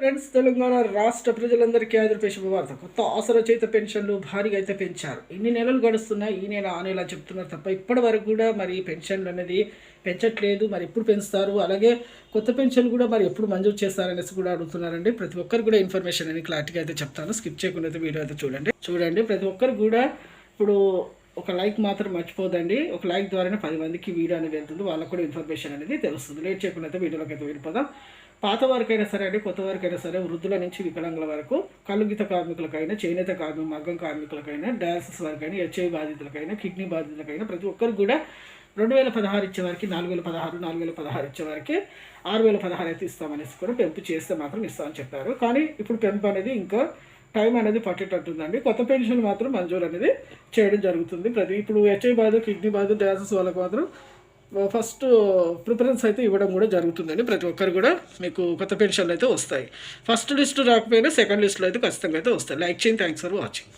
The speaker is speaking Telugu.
ఫ్రెండ్స్ తెలంగాణ రాష్ట్ర ప్రజలందరికీ ఆదరపే శుభవార్త. కొత్త ఆసరా చేత పెన్షన్లు భారీగా అయితే పెంచారు. ఇన్ని నెలలు గడుస్తున్నాయి. ఈ నెల ఆ నెల చెప్తున్నారు తప్ప ఇప్పటి వరకు కూడా మరి పెన్షన్లు అనేది పెంచట్లేదు. మరి ఎప్పుడు పెంచుతారు? అలాగే కొత్త పెన్షన్ కూడా మరి ఎప్పుడు మంజూరు చేస్తారనేసి కూడా అడుగుతున్నారండి. ప్రతి ఒక్కరు కూడా ఇన్ఫర్మేషన్ అని క్లారిటీగా అయితే చెప్తాను. స్కిప్ చేయకుండా అయితే వీడియో అయితే చూడండి. చూడండి ప్రతి ఒక్కరు కూడా ఇప్పుడు ఒక లైక్ మాత్రం మర్చిపోదండి. ఒక లైక్ ద్వారానే పది మందికి వీడియో అనేది వెళ్తుంది. వాళ్ళకు కూడా ఇన్ఫర్మేషన్ అనేది తెలుస్తుంది. లేట్ చేయకుండా అయితే వీడియోలోకి అయితే వెళ్ళిపోదాం. పాత వారికైనా సరే అండి కొత్త వారికైనా సరే వృద్ధుల నుంచి వికలాంగుల వరకు కలుగిత కార్మికులకైనా చేనేత కార్మిక మగ్గం కార్మికులకైనా డయాలసిస్ వారికైనా హెచ్ఐవి బాధితులకైనా కిడ్నీ బాధితులకైనా ప్రతి ఒక్కరు కూడా రెండు వేల పదహారు ఇచ్చే వారికి నాలుగు వేల పదహారు నాలుగు వేల పదహారు ఇచ్చే వారికి ఆరు వేల పదహారు అయితే ఇస్తామనేసి కూడా పెంపు చేస్తే మాత్రం ఇస్తామని చెప్పారు. కానీ ఇప్పుడు పెంపు అనేది ఇంకా టైం అనేది పట్టేటట్టుందండి. కొత్త పెన్షన్ మాత్రం మంజూరు అనేది చేయడం జరుగుతుంది. ప్రతి ఇప్పుడు హెచ్ఐ బాధ కిడ్నీ బాధ డయాలసిస్ వాళ్ళకి మాత్రం ఫస్ట్ ప్రిఫరెన్స్ అయితే ఇవ్వడం కూడా జరుగుతుందండి. ప్రతి ఒక్కరు కూడా మీకు కొత్త పెన్షన్లు అయితే వస్తాయి. ఫస్ట్ లిస్ట్ రాకపోయినా సెకండ్ లిస్ట్లో అయితే ఖచ్చితంగా అయితే వస్తాయి. లైక్ చేయండి. Thanks for watching.